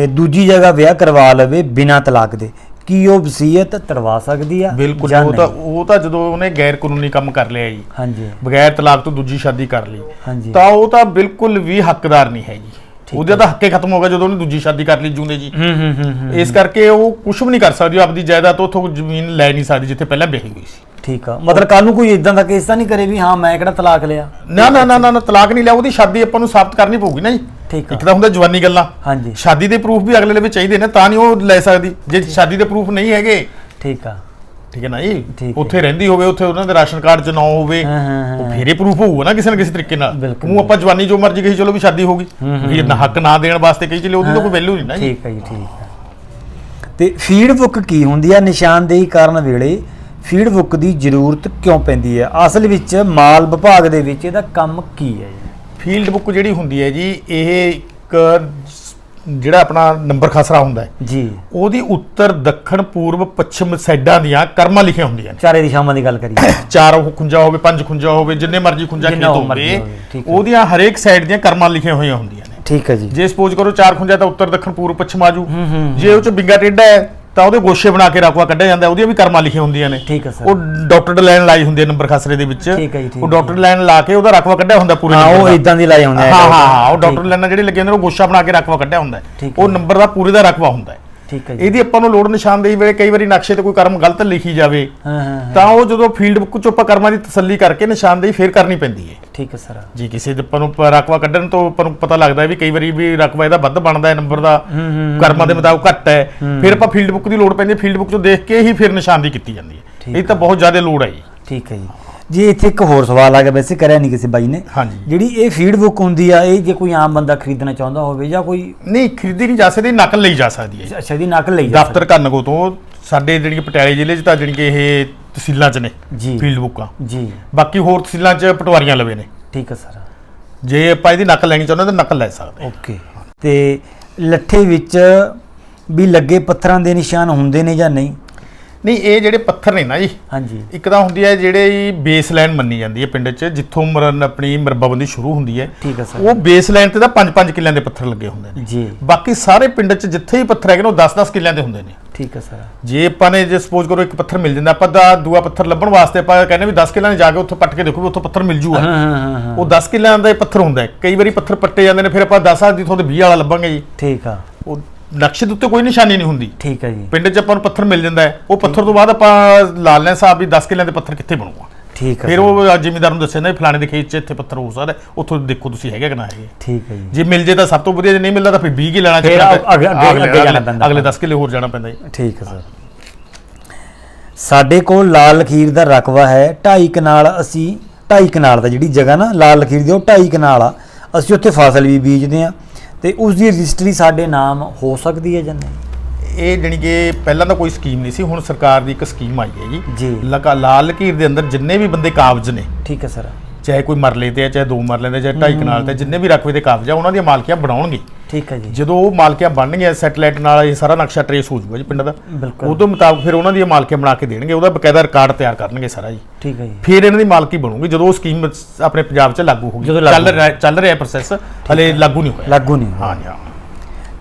ਦੂਜੀ ਜਗ੍ਹਾ ਵਿਆਹ ਕਰਵਾ ਲਵੇ ਬਿਨਾਂ ਤਲਾਕ ਦੇ। ਕੀ ਉਹ ਵਸੀਅਤ ਤੜਵਾ ਸਕਦੀ ਆ? ਬਿਲਕੁਲ ਜਾਂ ਉਹ ਤਾਂ ਨਹੀਂ? ਉਹ ਤਾਂ ਜਦੋਂ ਉਹਨੇ ਗੈਰ ਕਾਨੂੰਨੀ ਕੰਮ ਕਰ ਲਿਆ ਜੀ ਹਾਂਜੀ। ਬਗੈਰ ਤਲਾਕ ਤੋਂ ਦੂਜੀ ਸ਼ਾਦੀ ਕਰ ਲਈ ਹਾਂਜੀ। ਤਾਂ ਉਹ ਤਾਂ ਬਿਲਕੁਲ ਵੀ ਹੱਕਦਾਰ ਨਹੀਂ ਹੈ ਜੀ ਉਹਦਾ ਤਾਂ ਹੱਕੇ ਖਤਮ ਹੋ ਗਿਆ ਜਦੋਂ ਉਹਨੇ ਦੂਜੀ ਸ਼ਾਦੀ ਕਰ ਲਈ ਜੂੰਦੇ ਜੀ। ਹੂੰ ਹੂੰ ਹੂੰ ਹੂੰ। ਇਸ ਕਰਕੇ ਉਹ ਕੁਝ ਵੀ ਨਹੀਂ ਕਰ ਸਕਦੀ ਉਹ ਆਪਦੀ ਜਾਇਦਾਦ ਤੋਂ ਉੱਥੋਂ ਜ਼ਮੀਨ ਲੈ ਨਹੀਂ ਸਕਦੀ ਜਿੱਥੇ ਪਹਿਲਾਂ ਵਿਆਹੀ ਹੋਈ ਸੀ। ਠੀਕ ਆ। ਮਤਲਬ ਕੱਲ ਨੂੰ ਕੋਈ ਇਦਾਂ ਦਾ ਕੇਸ ਤਾਂ ਨਹੀਂ ਕਰੇ ਵੀ ਹਾਂ ਮੈਂ ਕਿਹੜਾ ਤਲਾਕ ਲਿਆ? ਨਾ ਨਾ ਨਾ ਨਾ ਨਾ, ਤਲਾਕ ਨਹੀਂ ਲਿਆ ਉਹਦੀ ਸ਼ਾਦੀ ਆਪਾਂ ਨੂੰ ਸਾਬਤ ਕਰਨੀ ਪਊਗੀ ਨਾ ਜੀ। ਠੀਕ ਆ। ਇੱਕ ਤਾਂ ਹੁੰਦਾ ਜਵਾਨੀ ਗੱਲਾਂ। ਹਾਂਜੀ। ਸ਼ਾਦੀ ਦੇ ਪ੍ਰੂਫ ਵੀ ਅਗਲੇ ਲਈ ਚਾਹੀਦੇ ਨੇ ਤਾਂ ਨਹੀਂ ਉਹ ਲੈ ਸਕਦੀ। ਜੇ ਸ਼ਾਦੀ ਦੇ ਪ੍ਰੂਫ ਨਹੀਂ ਹੈਗੇ। ਠੀਕ ਆ। ਠੀਕ ਹੈ ਨਾ ਜੀ? ਠੀਕ ਹੈ। ਉੱਥੇ ਰਹਿੰਦੀ ਹੋਵੇ ਉੱਥੇ ਉਹਨਾਂ ਦੇ ਰਾਸ਼ਨ ਕਾਰਡ 'ਚ ਨਾਂ ਹੋਵੇ ਹਾਂ, ਹਾਂ, ਹਾਂ। ਉਹ ਫੇਰੇ ਪ੍ਰੂਫ ਹੋਊਗਾ ਨਾ ਕਿਸੇ ਨਾ ਕਿਸੇ ਤਰੀਕੇ ਨਾਲ। ਬਿਲਕੁਲ। ਉਹ ਆਪਾਂ ਜਵਾਨੀ ਜੋ ਮਰਜ਼ੀ ਕਹੀ ਚਲੋ ਵੀ ਸ਼ਾਦੀ ਹੋ ਗਈ। ਵੀ ਨਾ ਹੱਕ ਨਾ ਦੇਣ ਵਾਸਤੇ ਕਹੀ ਚਲੇ ਉਹਦੀ ਤਾਂ ਕੋਈ ਵੈਲਿਊ ਨਹੀਂ ਨਾ ਜੀ। ਠੀਕ ਹੈ ਜੀ ਠੀਕ ਹੈ ਤੇ ਫੀਡ ਬੁੱਕ ਕੀ ਹੁੰਦੀ ਆ? ਨਿਸ਼ਾਨਦੇਹੀ ਕਰਨ ਵੇਲੇ ਫੀਡ ਬੁੱਕ ਦੀ ਜ਼ਰੂਰਤ ਕਿਉਂ ਪੈਂਦੀ ਹੈ ਅਸਲ ਵਿੱਚ ਮਾਲ ਵਿਭਾਗ ਦੇ ਵਿੱਚ ਇਹਦਾ ਕੰਮ ਕੀ ਹੈ ਜੀ? ਫੀਲਡ ਬੁੱਕ ਜਿਹੜੀ ਹੁੰਦੀ ਹੈ ਜੀ ਇਹ ਇੱਕ ਜਿਹੜਾ ਆਪਣਾ ਨੰਬਰ ਖਸਰਾ ਹੁੰਦਾ ਹੈ। ਜੀ। ਉਹਦੀ ਉੱਤਰ ਦੱਖਣ ਪੂਰਬ ਪੱਛਮ ਸਾਈਡਾਂ ਦੀਆਂ ਕਰਮਾਂ ਲਿਖੀਆਂ ਹੁੰਦੀਆਂ ਨੇ। ਚਾਰੇ ਦਿਸ਼ਾਵਾਂ ਦੀ ਗੱਲ ਕਰੀਏ। ਚਾਰ ਖੁੰਝਾ ਹੋਵੇ ਪੰਜ ਖੁੰਝਾ ਹੋਵੇ ਜਿੰਨੇ ਮਰਜ਼ੀ ਖੁੰਝਾ ਜਿੰਨਾ ਖੇਤ ਹੋਵੇ। ਉਹਦੀਆਂ ਹਰੇਕ ਸਾਈਡ ਦੀਆਂ ਕਰਮਾਂ ਲਿਖੀਆਂ ਹੋਈਆਂ ਹੁੰਦੀਆਂ ਨੇ। ਠੀਕ ਹੈ ਜੀ। ਜੇ ਸਪੋਜ਼ ਕਰੋ ਚਾਰ ਖੁੰਝਾ ਤਾਂ ਉੱਤਰ ਦੱਖਣ ਪੂਰਬ ਪੱਛਮ ਆਜੂ ਜੇ। ਉਹ ਚ ਬਿੰਗਾ ਟੇਢਾ ਹੈ ਤਾਂ ਉਹਦੇ ਗੋਸ਼ੇ ਬਣਾ ਕੇ ਰਕਵਾ ਕੱਢਿਆ ਜਾਂਦਾ ਉਹਦੀਆਂ ਵੀ ਕਰਮਾਂ ਲਿਖੀਆਂ ਹੁੰਦੀਆਂ ਨੇ ਠੀਕ ਹੈ ਸਰ ਉਹ ਡਾਕਟਰ ਲਾਈਨ ਲਾਈ ਹੁੰਦੀ ਹੈ ਨੰਬਰ ਖਸਰੇ ਦੇ ਵਿੱਚ ਠੀਕ ਹੈ ਜੀ, ਠੀਕ ਉਹ। ਡਾਕਟਰ ਲਾਈਨ ਲਾ ਕੇ ਉਹਦਾ ਰਕਵਾ ਕੱਢਿਆ ਹੁੰਦਾ ਪੂਰੇ ਹਾਂ ਉਹ ਦਾ। ਇਦਾਂ ਦੀ ਲਾਏ ਹੁੰਦੇ ਆ ਹਾਂ ਹਾਂ ਹਾਂ ਉਹ ਡਾਕਟਰ ਲਾਈਨਾਂ ਜਿਹੜੇ ਲੱਗੇ ਹੁੰਦੇ ਨੇ ਉਹ ਗੋਸ਼ਾ ਬਣਾ ਕੇ ਰਕਵਾ ਕੱਢਿਆ ਹੁੰਦਾ ਹੈ। ਠੀਕ ਉਹ। ਨੰਬਰ ਦਾ ਪੂਰੇ ਦਾ ਰਕਵਾ ਹੁੰਦਾ ਹੈ ਠੀਕ ਹੈ ਜੀ। ਇਹਦੀ ਆਪਾਂ ਨੂੰ ਲੋੜ ਨਿਸ਼ਾਨਦੇਹੀ ਵੇਲੇ ਕਈ ਵਾਰੀ ਨਕਸ਼ੇ ਤੇ ਕੋਈ ਕਰਮ ਗਲਤ ਲਿਖੀ ਜਾਵੇ ਹਾਂ ਹਾਂ ਤਾਂ ਉਹ ਜਦੋਂ ਫੀਲਡ ਬੁੱਕ ਚੋਂ ਆਪਾਂ ਕਰਮਾਂ ਦੀ ਤਸੱਲੀ ਕਰਕੇ ਨਿਸ਼ਾਨਦੇਹੀ ਫੇਰ ਕਰਨੀ ਪੈਂਦੀ ਹੈ। ਠੀਕ ਹੈ ਸਰ। ਜੀ ਕਿਸੇ ਦੇ ਆਪਾਂ ਨੂੰ ਪ- ਰਕਵਾ ਕੱਢਣ ਤੋਂ ਆਪਾਂ ਨੂੰ ਪਤਾ ਲੱਗਦਾ ਹੈ ਵੀ ਕਈ ਵਾਰੀ ਵੀ ਰਕਵਾ ਇਹਦਾ ਵੱਧ ਬਣਦਾ ਹੈ ਨੰਬਰ ਦਾ ਕਰਮਾਂ ਦੇ ਮੁਤਾਬਕ ਘੱਟ ਹੈ। ਫਿਰ ਆਪਾਂ ਫੀਲਡ ਬੁੱਕ ਦੀ ਲੋੜ ਪੈਂਦੀ ਹੈ ਫੀਲਡ ਬੁੱਕ ਚੋਂ ਦੇਖ ਕੇ ਹੀ ਫਿਰ ਨਿਸ਼ਾਨਦੇਹੀ ਕੀਤੀ ਜਾਂਦੀ ਹੈ। ਇਹ ਤਾਂ ਬਹੁਤ ਜ਼ਿਆਦਾ ਲੋੜ ਹੈ ਜੀ। ਠੀਕ ਹੈ ਜੀ। ਜੀ ਇੱਥੇ ਇੱਕ ਹੋਰ ਸਵਾਲ ਆ ਗਿਆ ਵੈਸੇ ਕਰਿਆ ਨਹੀਂ ਕਿਸੇ ਬਾਈ ਨੇ। ਹਾਂਜੀ। ਜਿਹੜੀ ਇਹ ਫੀਡ ਬੁੱਕ ਹੁੰਦੀ ਆ ਇਹ ਜੇ ਕੋਈ ਆਮ ਬੰਦਾ ਖਰੀਦਣਾ ਚਾਹੁੰਦਾ ਹੋਵੇ ਜਾਂ ਕੋਈ ਨਹੀਂ ਖਰੀਦੀ ਨਹੀਂ ਜਾ ਸਕਦੀ ਨਕਲ ਲਈ ਜਾ ਸਕਦੀ ਹੈ। ਅੱਛਾ ਦੀ ਨਕਲ ਲਈ ਜਾ ਦਫ਼ਤਰ ਕੰਨਗੋ ਤੋਂ ਸਾਡੇ ਜਿਹੜੀ ਪਟਿਆਲੇ ਜ਼ਿਲ੍ਹੇ 'ਚ ਤਾਂ ਜਿਹੜੀ ਕਿ ਇਹ ਤਹਿਸੀਲਾਂ 'ਚ ਨੇ ਜੀ। ਫੀਲਡ ਬੁੱਕਾਂ ਜੀ। ਬਾਕੀ ਹੋਰ ਤਹਿਸੀਲਾਂ 'ਚ ਪਟਵਾਰੀਆਂ ਲਵੇ ਨੇ। ਠੀਕ ਹੈ ਸਰ। ਜੇ ਆਪਾਂ ਇਹਦੀ ਨਕਲ ਲੈਣੀ ਚਾਹੁੰਦੇ ਤਾਂ ਨਕਲ ਲੈ ਸਕਦੇ। ਓਕੇ। ਤੇ ਲੱਠੇ ਵਿੱਚ ਵੀ ਲੱਗੇ ਪੱਥਰਾਂ ਦੇ ਨਿਸ਼ਾਨ ਹੁੰਦੇ ਨੇ ਜਾਂ ਨਹੀਂ? ਨਹੀਂ ਇਹ ਜਿਹੜੇ ਪੱਥਰ ਨੇ ਨਾ ਜੀ ਹਾਂਜੀ। ਇੱਕ ਤਾਂ ਹੁੰਦੀ ਹੈ ਜਿਹੜੇ ਬੇਸ ਲਾਈਨ ਮੰਨੀ ਜਾਂਦੀ ਹੈ ਪਿੰਡ 'ਚ ਜਿੱਥੋਂ ਮਰਨ ਆਪਣੀ ਮਰਬਾਬੰਦੀ ਸ਼ੁਰੂ ਹੁੰਦੀ ਹੈ। ਠੀਕ ਹੈ ਸਰ। ਉਹ ਬੇਸ ਲਾਈਨ ਤੇ ਤਾਂ 5-5 ਕਿੱਲਿਆਂ ਦੇ ਪੱਥਰ ਲੱਗੇ ਹੁੰਦੇ ਨੇ। ਜੀ। ਬਾਕੀ ਸਾਰੇ ਪਿੰਡ 'ਚ ਜਿੱਥੇ ਹੀ ਪੱਥਰ ਹੈਗੇ ਨੇ ਉਹ 10-10 ਕਿੱਲਿਆਂ ਦੇ ਹੁੰਦੇ ਨੇ। ਠੀਕ ਹੈ ਸਰ। ਜੇ ਆਪਾਂ ਨੇ ਜੇ ਸਪੋਜ਼ ਕਰੋ ਇੱਕ ਪੱਥਰ ਮਿਲ ਜਾਂਦਾ ਆਪਾਂ ਦਾ ਦੂਆ ਪੱਥਰ ਲੱਭਣ ਵਾਸਤੇ ਆਪਾਂ ਕਹਿੰਦੇ ਵੀ 10 ਕਿੱਲਿਆਂ ਦੇ ਜਾ ਕੇ ਉੱਥੋਂ ਪੱਟ ਕੇ ਦੇਖੋ ਵੀ ਉੱਥੋਂ ਪੱਥਰ ਮਿਲ ਜੂਗਾ। ਹਾਂ ਹਾਂ ਹਾਂ ਹਾਂ ਉਹ 10 ਕਿੱਲਿਆਂ ਦਾ ਪੱਥਰ ਹੁੰਦਾ ਹੈ। ਕਈ ਵਾਰੀ ਪੱਥਰ ਪੱਟੇ ਜਾਂਦੇ ਨੇ ਫਿਰ ਆਪਾਂ 10 ਸਾਲ ਦੀ ਤੋਂ 20 ਵਾਲਾ ਲੱਭਾਂਗੇ ਜੀ। ਠੀਕ ਆ। ਉਹ ਨਕਸ਼ੇ ਦੇ ਉੱਤੇ ਕੋਈ ਨਿਸ਼ਾਨੀ ਨਹੀਂ ਹੁੰਦੀ। ਠੀਕ ਹੈ ਜੀ। ਪਿੰਡ 'ਚ ਆਪਾਂ ਨੂੰ ਪੱਥਰ ਮਿਲ ਜਾਂਦਾ ਹੈ। ਉਹ ਪੱਥਰ ਤੋਂ ਬਾਅਦ ਆਪਾਂ ਲਾ ਲੈਣਾ ਸਾਹਿਬ ਵੀ 10 ਕਿੱਲਿਆਂ ਦੇ ਪੱਥਰ ਕਿੱਥੇ ਬਣੂਗਾ। ਠੀਕ ਹੈ ਫਿਰ ਉਹ ਜ਼ਿਮੀਦਾਰ ਨੂੰ ਦੱਸਿਆ ਨਾ ਫਲਾਣੇ ਦੇ ਖੇਤ 'ਚ ਇੱਥੇ ਪੱਥਰ ਹੋ ਸਕਦਾ ਉੱਥੋਂ ਦੇਖੋ ਤੁਸੀਂ ਹੈਗਾ ਕਿ ਨਾ ਹੈਗੇ। ਠੀਕ ਹੈ ਜੀ। ਜੇ ਮਿਲ ਜੇ ਤਾਂ ਸਭ ਤੋਂ ਵਧੀਆ ਜੇ ਨਹੀਂ ਮਿਲਦਾ ਤਾਂ ਫਿਰ 20 ਕੀ ਲੈਣਾ ਚਾਹੀਦਾ। ਅਗਲੇ 10 ਕਿੱਲੇ ਹੋਰ ਜਾਣਾ ਪੈਂਦਾ ਜੀ। ਠੀਕ ਹੈ ਸਰ। ਸਾਡੇ ਕੋਲ ਲਾਲ ਲਖੀਰ ਦਾ ਰਕਬਾ ਹੈ। 2.5 ਕਨਾਲ ਅਸੀਂ 2.5 ਕਨਾਲ ਦਾ ਜਿਹੜੀ ਜਗ੍ਹਾ ਨਾ ਲਾਲ ਲਖੀਰ ਦੀ ਉਹ 2.5 ਕਨਾਲ ਆ। ਅਸੀਂ ਉੱਥੇ ਫਸਲ ਵੀ ਬੀਜਦੇ ਆ ਤੇ ਉਸ ਦੀ ਰਜਿਸਟਰੀ ਸਾਡੇ ਨਾਮ ਹੋ ਸਕਦੀ ਹੈ ਜਾਂ ਨਹੀਂ? ਇਹ ਜਾਣੀ ਕਿ ਪਹਿਲਾਂ ਤਾਂ ਕੋਈ ਸਕੀਮ ਨਹੀਂ ਸੀ ਹੁਣ ਸਰਕਾਰ ਦੀ ਇੱਕ ਸਕੀਮ ਆਈ ਹੈ ਜੀ। ਜੀ। ਲਕਾ ਲਾਲ ਲਕੀਰ ਦੇ ਅੰਦਰ ਜਿੰਨੇ ਵੀ ਬੰਦੇ ਕਾਬਜ਼ ਨੇ ਠੀਕ ਹੈ ਸਰ। ਚਾਹੇ ਕੋਈ ਮਰਲੇ ਤੇ ਹੈ ਚਾਹੇ ਦੋ ਮਰਲੇ ਤੇ ਚਾਹੇ ਢਾਈ ਕਨਾਲ ਤੇ ਜਿੰਨੇ ਵੀ ਰਕਬੇ ਦੇ ਕਾਬਜ਼ ਆ ਉਹਨਾਂ ਦੀਆਂ ਮਾਲਕੀਆਂ ਬਣਾਉਣਗੇ। ਠੀਕ ਹੈ ਜੀ। ਜਦੋਂ ਉਹ ਮਾਲਕੀਆਂ ਬਣਨਗੀਆਂ ਸੈਟਲਾਈਟ ਨਾਲ ਇਹ ਸਾਰਾ ਨਕਸ਼ਾ ਟਰੇਸ ਹੋ ਜਾਊਗਾ ਜੀ ਪਿੰਡ ਦਾ। ਬਿਲਕੁਲ। ਉਹਦੇ ਮੁਤਾਬਕ ਫਿਰ ਉਹਨਾਂ ਦੀਆਂ ਮਾਲਕੀਆਂ ਬਣਾ ਕੇ ਦੇਣਗੇ ਉਹਦਾ ਬਕਾਇਦਾ ਰਿਕਾਰਡ ਤਿਆਰ ਕਰਨਗੇ ਸਾਰਾ ਜੀ। ਠੀਕ ਹੈ ਜੀ। ਫਿਰ ਇਹਨਾਂ ਦੀ ਮਾਲਕੀ ਬਣੂਗੀ ਜਦੋਂ ਉਹ ਸਕੀਮ ਆਪਣੇ ਪੰਜਾਬ 'ਚ ਲਾਗੂ ਹੋਊਗੀ ਚੱਲ ਰਿਹਾ ਚੱਲ ਰਿਹਾ ਪ੍ਰੋਸੈਸ ਹਲੇ ਲਾਗੂ ਨਹੀਂ ਹੋਇਆ। ਲਾਗੂ ਨਹੀਂ। ਹਾਂ ਜੀ ਹਾਂ।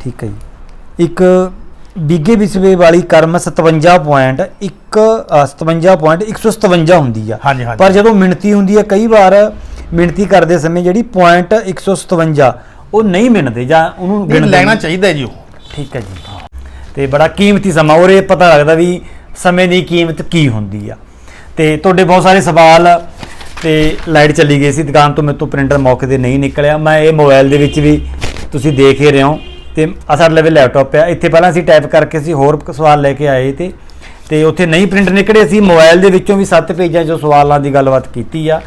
ਠੀਕ ਹੈ ਜੀ। ਇੱਕ ਬਿੱਗੇ ਵਿਸਵੇ ਵਾਲੀ ਕਰਮ 57.1 ਅ, 57.157 ਹੁੰਦੀ ਆ। ਪਰ ਜਦੋਂ ਮਿਣਤੀ ਹੁੰਦੀ ਹੈ ਕਈ ਵਾਰ ਮਿਣਤੀ ਕਰਦੇ ਸਮੇਂ ਜਿਹੜੀ ਪੁਆਇੰਟ 157 ਉਹ ਨਹੀਂ ਮਿਣਦੇ ਜਾਂ ਉਹਨੂੰ ਗਿਣਦੇ ਲੈਣਾ ਨਹੀਂ। ਚਾਹੀਦਾ ਹੈ ਜੀ ਉਹ। ਠੀਕ ਹੈ ਜੀ ਤੇ ਬੜਾ ਕੀਮਤੀ ਸਮਾਂ ਔਰ ਇਹ ਪਤਾ ਲੱਗਦਾ ਵੀ ਸਮੇਂ ਦੀ ਕੀਮਤ ਕੀ ਹੁੰਦੀ ਆ। ਤੇ ਤੁਹਾਡੇ ਬਹੁਤ ਸਾਰੇ ਸਵਾਲ ਤੇ ਲਾਈਟ ਚਲੀ ਗਈ ਸੀ ਦੁਕਾਨ ਤੋਂ ਮੇਰੇ ਤੋਂ ਪ੍ਰਿੰਟਰ ਮੌਕੇ ਤੇ ਨਹੀਂ ਨਿਕਲਿਆ। ਮੈਂ ਇਹ ਮੋਬਾਈਲ ਦੇ ਵਿੱਚ ਵੀ ਤੁਸੀਂ ਦੇਖ ਹੀ ਰਹੇ ਹੋ। ਤੇ ਆ ਸਾਡੇ ਲਵੇ ਲੈਪਟਾਪ ਆ। ਇੱਥੇ ਪਹਿਲਾਂ ਅਸੀਂ ਟਾਈਪ ਕਰਕੇ ਅਸੀਂ ਹੋਰ ਕ- ਸਵਾਲ ਲੈ ਕੇ ਆਏ ਤੇ ਤੇ ਉੱਥੇ ਨਹੀਂ ਪ੍ਰਿੰਟ ਨਿਕਲੇ ਸੀ। ਮੋਬਾਈਲ ਦੇ ਵਿੱਚੋਂ ਵੀ ਸੱਤ ਪੇਜਾਂ 'ਚੋਂ ਸਵਾਲਾਂ ਦੀ ਗੱਲਬਾਤ ਕੀਤੀ ਆ।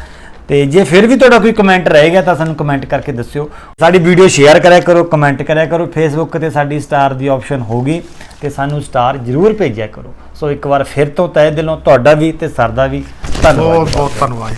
ਤੇ ਜੇ ਫਿਰ ਵੀ ਤੁਹਾਡਾ ਕੋਈ ਕਮੈਂਟ ਰਹਿ ਗਿਆ ਤਾਂ ਸਾਨੂੰ ਕਮੈਂਟ ਕਰਕੇ ਦੱਸਿਓ। ਸਾਡੀ ਵੀਡੀਓ ਸ਼ੇਅਰ ਕਰਿਆ ਕਰੋ ਕਮੈਂਟ ਕਰਿਆ ਕਰੋ। ਫੇਸਬੁੱਕ ਤੇ ਸਾਡੀ ਸਟਾਰ ਦੀ ਆਪਸ਼ਨ ਹੋਗੀ ਤੇ ਸਾਨੂੰ ਸਟਾਰ ਜ਼ਰੂਰ ਭੇਜਿਆ ਕਰੋ। ਸੋ ਇੱਕ ਵਾਰ ਫਿਰ ਤੋਂ ਤਹਿ ਦਿਲੋਂ ਤੁਹਾਡਾ ਵੀ ਤੇ ਸਰ ਦਾ ਵੀ। ਧੰਨਵਾਦ। ਬਹੁਤ ਬਹੁਤ ਧੰਨਵਾਦ